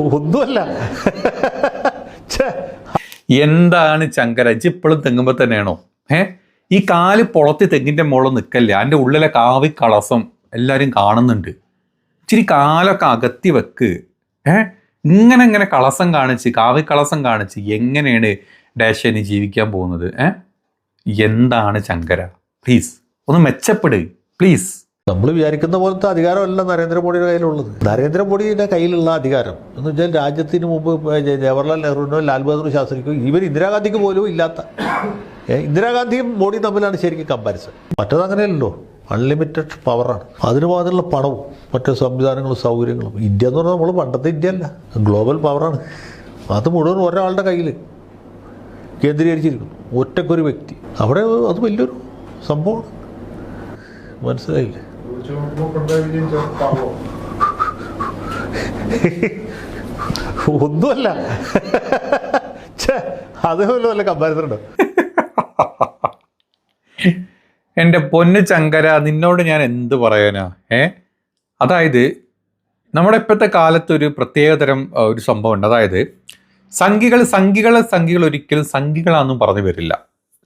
ഒന്നുമല്ല. എന്താണ് ഇജ്ജ് ഇപ്പോഴും തെങ്ങുമ്പോൾ തന്നെയാണോ? ഏ? ഈ കാൽ പൊളത്തി തെങ്ങിന്റെ മുകളിൽ നിൽക്കല്ലേ അതിന്റെ ഉള്ളിലെ കാവി കളസം എല്ലാവരും കാണുന്നുണ്ട്. ഇച്ചിരി കാലൊക്കെ അകത്തി വെക്ക്. ഏ? ഇങ്ങനെ ഇങ്ങനെ കളസം കാണിച്ച് കാവി കളസം കാണിച്ച് എങ്ങനെയാണ് ഡാഷന് ജീവിക്കാൻ പോകുന്നത്? ഏ? എന്താണ് ചങ്കര പ്ലീസ് ഒന്ന് മെച്ചപ്പെട്. പ്ലീസ്. നമ്മൾ വിചാരിക്കുന്ന പോലത്തെ അധികാരമല്ല നരേന്ദ്രമോദിയുടെ കയ്യിലുള്ളത്. നരേന്ദ്രമോദിയുടെ കയ്യിലുള്ള അധികാരം എന്ന് വെച്ചാൽ രാജ്യത്തിന് മുമ്പ് ജവഹർലാൽ നെഹ്റുവിനോ ലാൽ ബഹദൂർ ശാസ്ത്രിക്കോ ഇവർ ഇന്ദിരാഗാന്ധിക്ക് പോലും ഇല്ലാത്ത ഇന്ദിരാഗാന്ധിയും മോഡിയും തമ്മിലാണ് ശരിക്കും കമ്പാരിസൺ മറ്റത് അങ്ങനെയല്ലല്ലോ. അൺലിമിറ്റഡ് പവറാണ് അതിന് മാത്രമുള്ള പണവും മറ്റു സംവിധാനങ്ങളും സൗകര്യങ്ങളും. ഇന്ത്യ എന്ന് പറഞ്ഞാൽ നമ്മൾ പണ്ടത്തെ ഇന്ത്യ അല്ല. ഗ്ലോബൽ പവറാണ് അത് മുഴുവൻ ഒരാളുടെ കയ്യിൽ കേന്ദ്രീകരിച്ചിരിക്കുന്നു. ഒറ്റക്കൊരു വ്യക്തി. അവിടെ അത് വലിയൊരു സംഭവമാണ്. മനസ്സിലായില്ലേ? ഒന്നുമല്ല. അതേപോലെ വല്ല കമ്പാരിസൺ ഉണ്ടോ. എന്റെ പൊന്ന് ചങ്കര നിന്നോട് ഞാൻ എന്ത് പറയാനാ? ഏ? അതായത് നമ്മുടെ ഇപ്പോഴത്തെ കാലത്ത് ഒരു പ്രത്യേകതരം ഒരു സംഭവം ഉണ്ട് അതായത് സംഘികൾ സംഘികളെ സംഘികൾ ഒരിക്കലും സംഘികളാണെന്നും പറഞ്ഞു വരില്ല.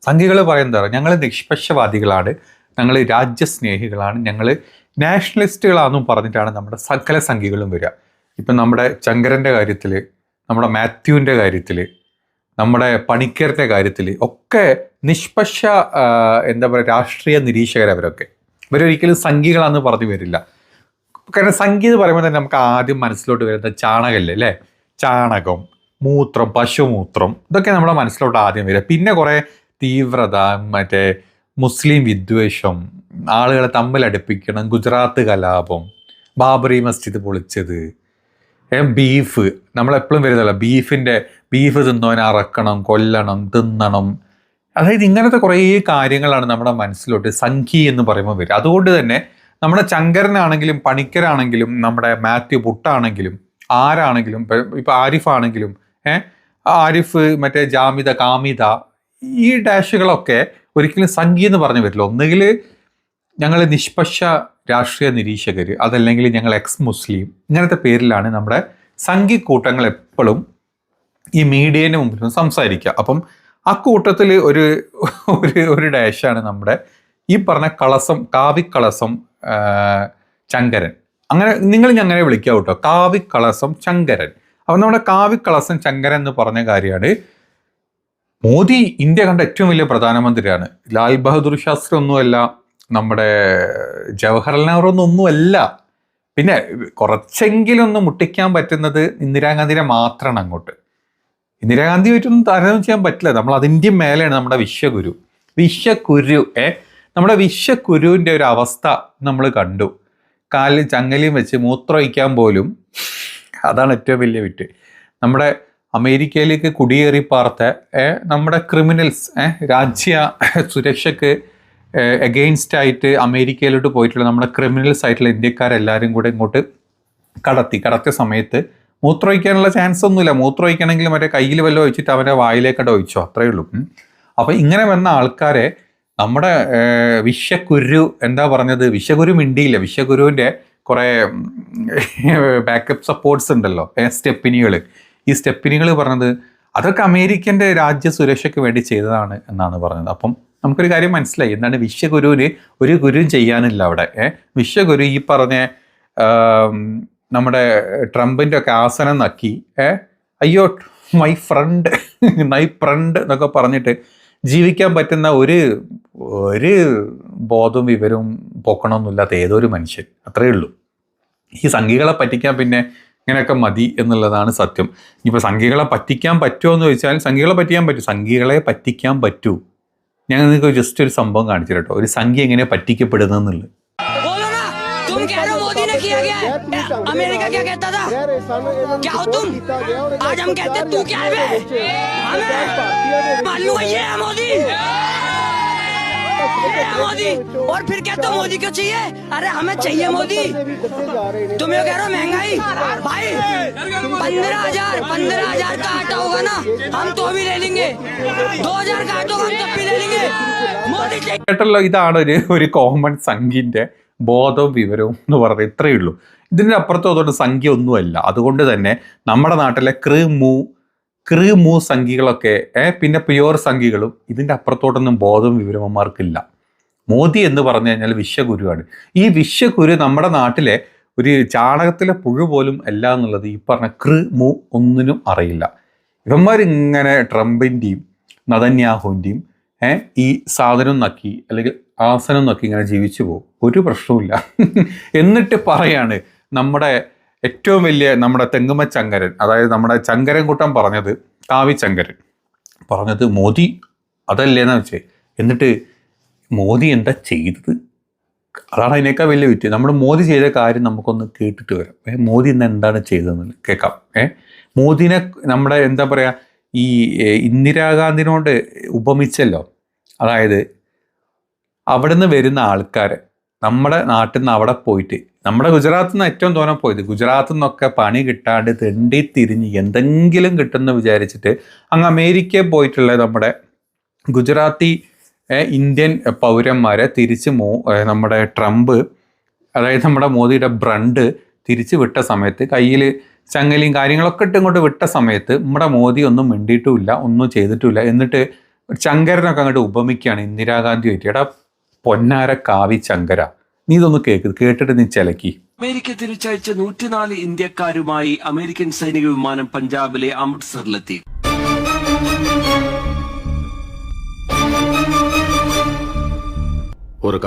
സംഘികൾ പറയുന്നതാണ് ഞങ്ങൾ നിഷ്പക്ഷവാദികളാണ്. ഞങ്ങൾ രാജ്യസ്നേഹികളാണ്. ഞങ്ങൾ നാഷണലിസ്റ്റുകളാണെന്നും പറഞ്ഞിട്ടാണ് നമ്മുടെ സകല സംഖ്യകളും വരിക. ഇപ്പം നമ്മുടെ ചങ്കരന്റെ കാര്യത്തിൽ നമ്മുടെ മാത്യുവിന്റെ കാര്യത്തിൽ നമ്മുടെ പണിക്കരുടെ കാര്യത്തിൽ ഒക്കെ നിഷ്പക്ഷ എന്താ പറയുക രാഷ്ട്രീയ നിരീക്ഷകരവരൊക്കെ ഇവരൊരിക്കലും സംഖ്യകളാന്ന് പറഞ്ഞു വരില്ല. കാരണം സംഖ്യ എന്ന് പറയുമ്പോൾ തന്നെ നമുക്ക് ആദ്യം മനസ്സിലോട്ട് വരുന്ന ചാണകമല്ലേ അല്ലേ? ചാണകം മൂത്രം പശുമൂത്രം ഇതൊക്കെ നമ്മുടെ മനസ്സിലോട്ട് ആദ്യം വരിക. പിന്നെ കുറേ തീവ്രത മറ്റേ മുസ്ലിം വിദ്വേഷം ആളുകളെ തമ്മിൽ അടുപ്പിക്കണം ഗുജറാത്ത് കലാപം ബാബറി മസ്ജിദ് പൊളിച്ചത്. ബീഫ്. നമ്മളെപ്പോഴും വരുന്നല്ലോ ബീഫിന്റെ ബീഫ് തിന്നവനെ അറക്കണം കൊല്ലണം തിന്നണം. അതായത് ഇങ്ങനത്തെ കുറേ കാര്യങ്ങളാണ് നമ്മുടെ മനസ്സിലോട്ട് സംഖ്യ എന്ന് പറയുമ്പോൾ വരിക. അതുകൊണ്ട് തന്നെ നമ്മുടെ ചങ്കരനാണെങ്കിലും പണിക്കരാണെങ്കിലും നമ്മുടെ മാത്യു പുട്ടാണെങ്കിലും ആരാണെങ്കിലും ഇപ്പം ഇപ്പം ആരിഫ് ആണെങ്കിലും ഏഹ് ആരിഫ് മറ്റേ ജാമിത കാമിത ഈ ഡാഷുകളൊക്കെ ഒരിക്കലും സംഖ്യ എന്ന് പറഞ്ഞു വരില്ല. ഒന്നുകിൽ ഞങ്ങൾ നിഷ്പക്ഷ രാഷ്ട്രീയ നിരീക്ഷകർ അതല്ലെങ്കിൽ ഞങ്ങൾ എക്സ് മുസ്ലിം ഇങ്ങനത്തെ പേരിലാണ് നമ്മുടെ സംഘിക്കൂട്ടങ്ങൾ എപ്പോഴും ഈ മീഡിയേന്റെ മുമ്പിൽ സംസാരിക്കുക അപ്പം ആ കൂട്ടത്തിൽ ഒരു ഒരു ഒരു ഡാഷാണ് നമ്മുടെ ഈ പറഞ്ഞ കളസം കാവിക്കളസം ചങ്കരൻ അങ്ങനെ നിങ്ങൾ ഞങ്ങനെ വിളിക്കുക കേട്ടോ കാവിക്കളസം ചങ്കരൻ അപ്പം നമ്മുടെ കാവിക്കളസം ചങ്കരൻ എന്ന് പറഞ്ഞ കാര്യമാണ് മോദി ഇന്ത്യ കണ്ട ഏറ്റവും വലിയ പ്രധാനമന്ത്രിയാണ്. ലാൽ ബഹദൂർ ശാസ്ത്രി ഒന്നുമല്ല നമ്മുടെ ജവഹർലാൽ നെഹ്റു ഒന്നുമല്ല. പിന്നെ കുറച്ചെങ്കിലും ഒന്ന് മുട്ടിക്കാൻ പറ്റുന്നത് ഇന്ദിരാഗാന്ധിനെ മാത്രമാണ് അങ്ങോട്ട്. ഇന്ദിരാഗാന്ധി ഇന്ദിരാഗാന്ധിയായിട്ടൊന്നും താരതമ്യം ചെയ്യാൻ പറ്റില്ല. നമ്മൾ അതിന്റെ മേലെയാണ് നമ്മുടെ വിശ്വഗുരു. വിശ്വഗുരു ഏ? നമ്മുടെ വിശ്വഗുരുവിന്റെ ഒരു അവസ്ഥ നമ്മൾ കണ്ടു. കാലിൽ ചങ്ങലയും വെച്ച് മൂത്രം മൂത്രമൊഴിക്കാൻ പോലും അതാണ് ഏറ്റവും വലിയ വിറ്റ് നമ്മുടെ അമേരിക്കയിലേക്ക് കുടിയേറി പാർത്ത നമ്മുടെ ക്രിമിനൽസ് രാജ്യ സുരക്ഷയ്ക്ക് എഗെയിൻസ്റ്റ് ആയിട്ട് അമേരിക്കയിലോട്ട് പോയിട്ടുള്ള നമ്മുടെ ക്രിമിനൽസ് ആയിട്ടുള്ള ഇന്ത്യക്കാരെല്ലാവരും കൂടെ ഇങ്ങോട്ട് കടത്തി. കടത്തിയ സമയത്ത് മൂത്രമൊഴിക്കാനുള്ള ചാൻസ് ഒന്നുമില്ല. മൂത്രമൊഴിക്കണമെങ്കിൽ മറ്റേ കയ്യിൽ വല്ലതും ഒഴിച്ചിട്ട് അവന്റെ വായിലേക്കട ഒഴിച്ചോ. അത്രയേ ഉള്ളൂ. അപ്പോൾ ഇങ്ങനെ വന്ന ആൾക്കാരെ നമ്മുടെ വിശ്വഗുരു എന്താ പറഞ്ഞത്? വിശ്വഗുരു മിണ്ടിയില്ല. വിശ്വഗുരുവിന്റെ കുറേ ബാക്കപ്പ് സപ്പോർട്ട്സ് ഉണ്ടല്ലോ. സ്റ്റെപ്പിനികൾ ഈ സ്റ്റെപ്പിനികൾ പറഞ്ഞത് അതൊക്കെ അമേരിക്കന്റെ രാജ്യ സുരക്ഷയ്ക്ക് വേണ്ടി ചെയ്തതാണ് എന്നാണ് പറഞ്ഞത്. അപ്പം നമുക്കൊരു കാര്യം മനസ്സിലായി. എന്താണ് വിശ്വഗുരുവിന് ഒരു ഗുരുവും ചെയ്യാനില്ല അവിടെ. വിശ്വഗുരു ഈ പറഞ്ഞ നമ്മുടെ ട്രംപിന്റെ ഒക്കെ ആസനം നക്കി ഏ? അയ്യോ മൈ ഫ്രണ്ട് മൈ ഫ്രണ്ട് എന്നൊക്കെ പറഞ്ഞിട്ട് ജീവിക്കാൻ പറ്റുന്ന ഒരു ഒരു ബോധവും വിവരവും പൊക്കണമൊന്നുമില്ലാത്ത ഏതൊരു മനുഷ്യൻ. അത്രയേ ഉള്ളൂ. ഈ സംഘികളെ പറ്റിക്കാൻ പിന്നെ ഇങ്ങനെയൊക്കെ മതി എന്നുള്ളതാണ് സത്യം. ഇനിയിപ്പോൾ സംഖ്യകളെ പറ്റിക്കാൻ പറ്റുമോ എന്ന് ചോദിച്ചാൽ സംഖ്യകളെ പറ്റിക്കാൻ പറ്റും. സംഖ്യകളെ പറ്റിക്കാൻ പറ്റൂ. ഞാൻ നിങ്ങൾക്ക് ജസ്റ്റ് ഒരു സംഭവം കാണിച്ചു കേട്ടോ ഒരു സംഖ്യ എങ്ങനെ പറ്റിക്കപ്പെടുന്നു അമേരിക്ക मोदी ने किया गया है अमेरिका क्या कहता था क्या हो तुम आज हम कहते तू क्या है बे? हमें मालूम है ये है मोदी ये है मोदी और फिर कहते हो मोदी क्यों चाहिए अरे हमें चाहिए मोदी तुम ये कह रहे हो महंगाई भाई पंद्रह हजार पंद्रह हजार का आटा होगा ना हम तो भी ले लेंगे दो हजार का आटा होगा हम तब भी ले लेंगे मोदी चाहिए കേട്ടല്ലോ ഇതാണ് ഒരു ഒരു കോമൺ സംഘിന്റെ ബോധവും വിവരവും എന്ന് പറഞ്ഞാൽ ഇത്രയേ ഉള്ളൂ ഇതിൻ്റെ അപ്പുറത്തും അതുകൊണ്ട് സംഖ്യ ഒന്നുമല്ല അതുകൊണ്ട് തന്നെ നമ്മുടെ നാട്ടിലെ കൃ മൂ കൃ മൂ പിന്നെ പ്യുവർ സംഖ്യകളും ഇതിന്റെ അപ്പുറത്തോട്ടൊന്നും ബോധവും വിവരവന്മാർക്കില്ല മോദി എന്ന് പറഞ്ഞു കഴിഞ്ഞാൽ വിശ്വഗുരുവാണ്. ഈ വിശ്വഗുരു നമ്മുടെ നാട്ടിലെ ഒരു ചാണകത്തിലെ പുഴു പോലും അല്ല എന്നുള്ളത് ഈ പറഞ്ഞ കൃ ഒന്നിനും അറിയില്ല. ഇവന്മാർ ഇങ്ങനെ ട്രംപിന്റെയും നദന്യാഹുവിന്റെയും ഈ സാധനം നക്കി അല്ലെങ്കിൽ ആസനം നക്കി ഇങ്ങനെ ജീവിച്ചു പോകും. ഒരു പ്രശ്നവുമില്ല. എന്നിട്ട് പറയാണ് നമ്മുടെ ഏറ്റവും വലിയ നമ്മുടെ തെങ്ങുമ ചങ്കരൻ അതായത് നമ്മുടെ ചങ്കരൻ കൂട്ടം പറഞ്ഞത് കാവി ചങ്കരൻ. പറഞ്ഞത് മോദി അതല്ലേന്ന് വെച്ചേ? എന്നിട്ട് മോദി എന്താ ചെയ്തത്? അതാണ് അതിനേക്കാൾ വലിയ വിറ്റ്. നമ്മൾ മോദി ചെയ്ത കാര്യം നമുക്കൊന്ന് കേട്ടിട്ട് വരാം. ഏഹ് മോദി ഇന്ന് എന്താണ് ചെയ്തതെന്ന് കേൾക്കാം. ഏഹ് മോദിനെ നമ്മുടെ എന്താ പറയുക ഈ ഇന്ദിരാഗാന്ധിനോട് ഉപമിച്ചല്ലോ. അതായത് അവിടുന്ന് വരുന്ന ആൾക്കാരെ നമ്മുടെ നാട്ടിൽ നിന്ന് അവിടെ പോയിട്ട് നമ്മുടെ ഗുജറാത്തിൽ നിന്ന് ഏറ്റവും തോന്നെ പോയത് ഗുജറാത്തിൽ നിന്നൊക്കെ പണി കിട്ടാണ്ട് തെണ്ടി തിരിഞ്ഞ് എന്തെങ്കിലും കിട്ടുമെന്ന് വിചാരിച്ചിട്ട് അങ്ങ് അമേരിക്കയിൽ പോയിട്ടുള്ള നമ്മുടെ ഗുജറാത്തി ഇന്ത്യൻ പൗരന്മാരെ തിരിച്ച് മോ നമ്മുടെ ട്രംപ് അതായത് നമ്മുടെ മോദിയുടെ ബ്രണ്ട് തിരിച്ച് വിട്ട സമയത്ത് കയ്യിൽ ചങ്ങലയും കാര്യങ്ങളൊക്കെ ഇട്ട് ഇങ്ങോട്ട് വിട്ട സമയത്ത് നമ്മുടെ മോദി ഒന്നും മിണ്ടിയിട്ടുമില്ല ഒന്നും ചെയ്തിട്ടുമില്ല. എന്നിട്ട് ചങ്കരനൊക്കെ അങ്ങോട്ട് ഉപമിക്കുകയാണ് ഇന്ദിരാഗാന്ധി ആയിട്ട് എടാ പൊന്നാര കാവി ചങ്കര. നീ ഇതൊന്ന് കേക്ക് കേട്ടിട്ട് നീ ചെലക്കി. അമേരിക്ക തിരിച്ചയച്ച നൂറ്റിനാല് ഇന്ത്യക്കാരുമായി അമേരിക്കൻ സൈനിക വിമാനം പഞ്ചാബിലെ അമൃത്സറിലെത്തി. ഒരു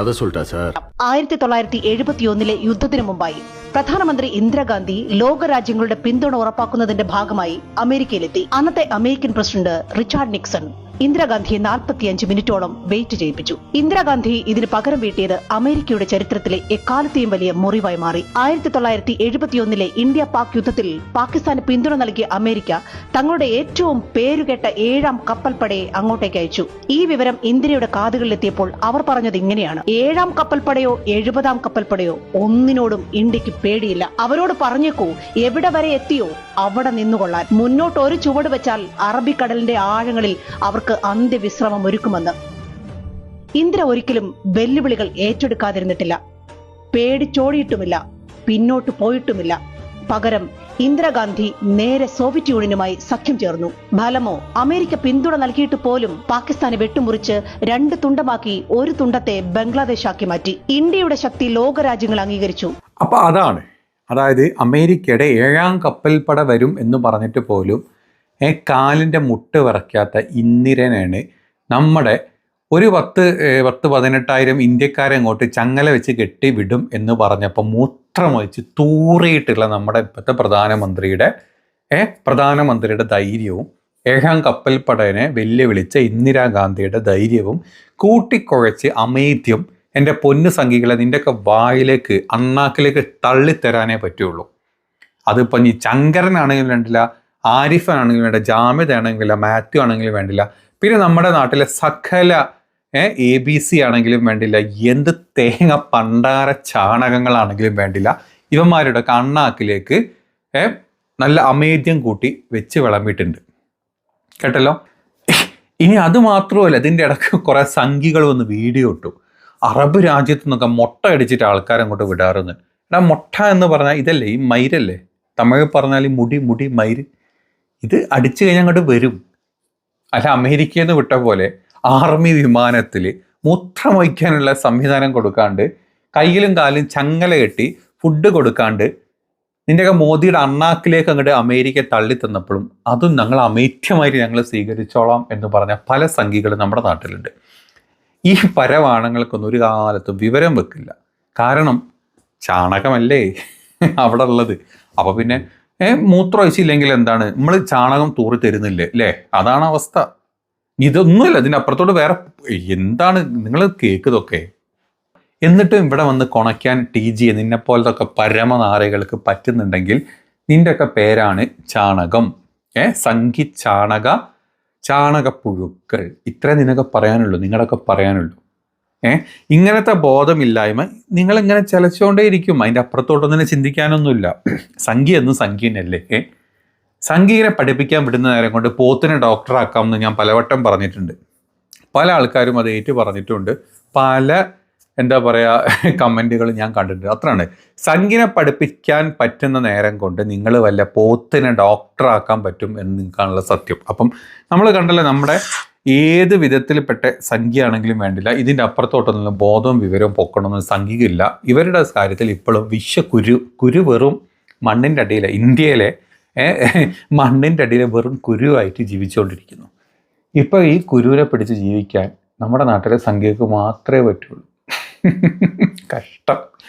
ആയിരത്തി തൊള്ളായിരത്തി എഴുപത്തിയൊന്നിലെ യുദ്ധത്തിനു മുമ്പായി പ്രധാനമന്ത്രി ഇന്ദിരാഗാന്ധി ലോകരാജ്യങ്ങളുടെ പിന്തുണ ഉറപ്പാക്കുന്നതിന്റെ ഭാഗമായി അമേരിക്കയിലെത്തി. അന്നത്തെ അമേരിക്കൻ പ്രസിഡന്റ് റിച്ചാർഡ് നിക്സൺ ഇന്ദിരാഗാന്ധിയെ നാൽപ്പത്തിയഞ്ച് മിനിറ്റോളം വെയിറ്റ് ചെയ്യിപ്പിച്ചു. ഇന്ദിരാഗാന്ധി ഇതിന് പകരം വീട്ടിയത് അമേരിക്കയുടെ ചരിത്രത്തിലെ എക്കാലത്തെയും വലിയ മുറിവായി മാറി. ആയിരത്തി തൊള്ളായിരത്തി എഴുപത്തിയൊന്നിലെ ഇന്ത്യ പാക് യുദ്ധത്തിൽ പാകിസ്ഥാന് പിന്തുണ നൽകിയ അമേരിക്ക തങ്ങളുടെ ഏറ്റവും പേരുകേട്ട ഏഴാം കപ്പൽപ്പടയെ അങ്ങോട്ടേക്ക് അയച്ചു. ഈ വിവരം ഇന്ദിരയുടെ കാതുകളിലെത്തിയപ്പോൾ അവർ പറഞ്ഞത് ഇങ്ങനെയാണ്. ഏഴാം കപ്പൽപ്പടയോ എഴുപതാം കപ്പൽപ്പടയോ ഒന്നിനോടും ഇന്ത്യയ്ക്ക് പേടിയില്ല. അവരോട് പറഞ്ഞേക്കൂ എവിടെ വരെ എത്തിയോ അവിടെ നിന്നുകൊള്ളാൻ. മുന്നോട്ട് ഒരു ചുവട് വെച്ചാൽ അറബിക്കടലിന്റെ ആഴങ്ങളിൽ അവർക്ക് അന്ത്യവിശ്രമം ഒരുക്കുമെന്ന്. ഇന്ദ്ര ഒരിക്കലും വെല്ലുവിളികൾ ഏറ്റെടുക്കാതിരുന്നിട്ടില്ല. പേടിച്ചോടിയിട്ടുമില്ല. പിന്നോട്ട് പോയിട്ടുമില്ല. പകരം ഇന്ദിരാഗാന്ധി നേരെ സോവിയറ്റ് യൂണിയനുമായി സഖ്യം ചേർന്നു. ഫലമോ അമേരിക്ക പിന്തുണ നൽകിയിട്ട് പോലും പാകിസ്ഥാനെ വെട്ടുമുറിച്ച് രണ്ട് തുണ്ടമാക്കി ഒരു തുണ്ടത്തെ ബംഗ്ലാദേശാക്കി മാറ്റി. ഇന്ത്യയുടെ ശക്തി ലോകരാജ്യങ്ങൾ അംഗീകരിച്ചു. അപ്പൊ അതാണ്. അതായത് അമേരിക്കയുടെ ഏഴാം കപ്പൽപ്പട വരും എന്ന് പറഞ്ഞിട്ട് പോലും കാലിന്റെ മുട്ട് വിറയ്ക്കാത്ത ഇന്ദിരനാണ്. നമ്മുടെ ഒരു പത്ത് പത്ത് പതിനെട്ടായിരം ഇന്ത്യക്കാരെ അങ്ങോട്ട് ചങ്ങല വെച്ച് കെട്ടി വിടും എന്ന് പറഞ്ഞപ്പോൾ മൂത്രം മൂത്രമൊഴിച്ച് തൂറിയിട്ടുള്ള നമ്മുടെ ഇപ്പോഴത്തെ പ്രധാനമന്ത്രിയുടെ ഏ പ്രധാനമന്ത്രിയുടെ ധൈര്യവും ഏഴാം കപ്പൽപ്പടനെ വെല്ലുവിളിച്ച ഇന്ദിരാഗാന്ധിയുടെ ധൈര്യവും കൂട്ടിക്കുഴച്ച് അമേദ്യം എന്റെ പൊന്നു സംഖ്യകളെ നിന്റെയൊക്കെ വായിലേക്ക് അണ്ണാക്കിലേക്ക് തള്ളിത്തരാനേ പറ്റുള്ളൂ. അതിപ്പോൾ നീ ചങ്കരനാണെങ്കിലും വേണ്ടില്ല ആരിഫനാണെങ്കിലും വേണ്ട ജാമിദ് ആണെങ്കിലും മാത്യു ആണെങ്കിലും വേണ്ടില്ല. പിന്നെ നമ്മുടെ നാട്ടിലെ സകല എ ബി സി ആണെങ്കിലും വേണ്ടില്ല എന്ത് തേങ്ങ പണ്ടാര ചാണകങ്ങളാണെങ്കിലും വേണ്ടില്ല. ഇവന്മാരുടെ കണ്ണാക്കിലേക്ക് നല്ല അമേദ്യം കൂട്ടി വെച്ച് വിളമ്പിയിട്ടുണ്ട്. കേട്ടല്ലോ? ഇനി അത് മാത്രമല്ല ഇതിന്റെ ഇടയ്ക്ക് കുറേ സംഖികൾ വന്ന് വീഡിയോ ഇട്ടു. അറബ് രാജ്യത്തു നിന്നൊക്കെ മുട്ട അടിച്ചിട്ട് ആൾക്കാരെ അങ്ങോട്ട് വിടാറുണ്ട്. എടാ മുട്ട എന്ന് പറഞ്ഞാൽ ഇതല്ലേ ഈ മയിരല്ലേ തമിഴ് പറഞ്ഞാൽ ഈ മുടി മുടി മയിര് ഇത് അടിച്ചു കഴിഞ്ഞാൽ അങ്ങോട്ട് വരും. അല്ല അമേരിക്കയിൽ നിന്ന് വിട്ട പോലെ ആർമി വിമാനത്തിൽ മൂത്രം വഹിക്കാനുള്ള സംവിധാനം കൊടുക്കാണ്ട് കയ്യിലും കാലും ചങ്ങല കെട്ടി ഫുഡ് കൊടുക്കാണ്ട് നിന്റെയൊക്കെ മോദിയുടെ അണ്ണാക്കിലേക്ക് അങ്ങോട്ട് അമേരിക്ക തള്ളി തന്നപ്പോഴും അതും ഞങ്ങൾ അമേഠ്യമായിട്ട് ഞങ്ങൾ സ്വീകരിച്ചോളാം എന്ന് പറഞ്ഞ പല സംഖ്യകളും നമ്മുടെ നാട്ടിലുണ്ട്. ഈ പരവാണങ്ങൾക്കൊന്നും ഒരു കാലത്തും വിവരം വെക്കില്ല. കാരണം ചാണകമല്ലേ അവിടെ ഉള്ളത്? അപ്പോൾ പിന്നെ ഏ? മൂത്രം ഒഴിച്ചില്ലെങ്കിൽ എന്താണ്? നമ്മൾ ചാണകം തൂറി തരുന്നില്ലേ? അല്ലേ അതാണ് അവസ്ഥ. ഇതൊന്നുമില്ല ഇതിനപ്പുറത്തോട് വേറെ എന്താണ്? നിങ്ങൾ കേൾക്കുന്നതൊക്കെ. എന്നിട്ടും ഇവിടെ വന്ന് കൊണയ്ക്കാൻ ടി ജി നിന്നെ പോലത്തെ പരമനാരകൾക്ക് പറ്റുന്നുണ്ടെങ്കിൽ നിന്റെയൊക്കെ പേരാണ് ചാണകം. ഏ? സംഘി ചാണക ചാണകപ്പുഴുക്കൾ. ഇത്രേ നിനക്ക് പറയാനുള്ളൂ നിങ്ങളൊക്കെ പറയാനുള്ളൂ. ഏ? ഇങ്ങനത്തെ ബോധമില്ലായ്മ നിങ്ങളിങ്ങനെ ചലച്ചുകൊണ്ടേയിരിക്കും അതിന്റെ അപ്പുറത്തോട്ട് തന്നെ ചിന്തിക്കാനൊന്നുമില്ല. സംഖ്യ എന്നും സംഖ്യനല്ലേ? ഏഹ് സംഖ്യനെ പഠിപ്പിക്കാൻ വിടുന്ന നേരം കൊണ്ട് പോത്തിനെ ഡോക്ടറാക്കാം എന്ന് ഞാൻ പലവട്ടം പറഞ്ഞിട്ടുണ്ട്. പല ആൾക്കാരും അത് ഏറ്റു പറഞ്ഞിട്ടുണ്ട്. പല എന്താ പറയുക കമന്റുകൾ ഞാൻ കണ്ടിട്ടുണ്ട്. അത്രയാണ്. സംഖ്യനെ പഠിപ്പിക്കാൻ പറ്റുന്ന നേരം കൊണ്ട് നിങ്ങൾ വല്ല പോത്തിനെ ഡോക്ടറാക്കാൻ പറ്റും എന്ന് നിൽക്കാനുള്ള സത്യം. അപ്പം നമ്മൾ കണ്ടല്ലോ നമ്മുടെ ഏത് വിധത്തിൽപ്പെട്ട സംഖ്യയാണെങ്കിലും വേണ്ടില്ല. ഇതിന്റെ അപ്പുറത്തോട്ടൊന്നും ബോധവും വിവരവും പൊക്കണമെന്ന് സംഖ്യയില്ല. ഇവരുടെ കാര്യത്തിൽ ഇപ്പോഴും വിശ്വകുരു കുരു വെറും മണ്ണിന്റെ അടിയിലെ ഇന്ത്യയിലെ മണ്ണിന്റെ അടിയിലെ വെറും കുരുവായിട്ട് ജീവിച്ചുകൊണ്ടിരിക്കുന്നു. ഇപ്പോൾ ഈ കുരുവിനെ പിടിച്ച് ജീവിക്കാൻ നമ്മുടെ നാട്ടിലെ സംഖ്യക്ക് മാത്രമേ പറ്റുള്ളൂ. കഷ്ടം.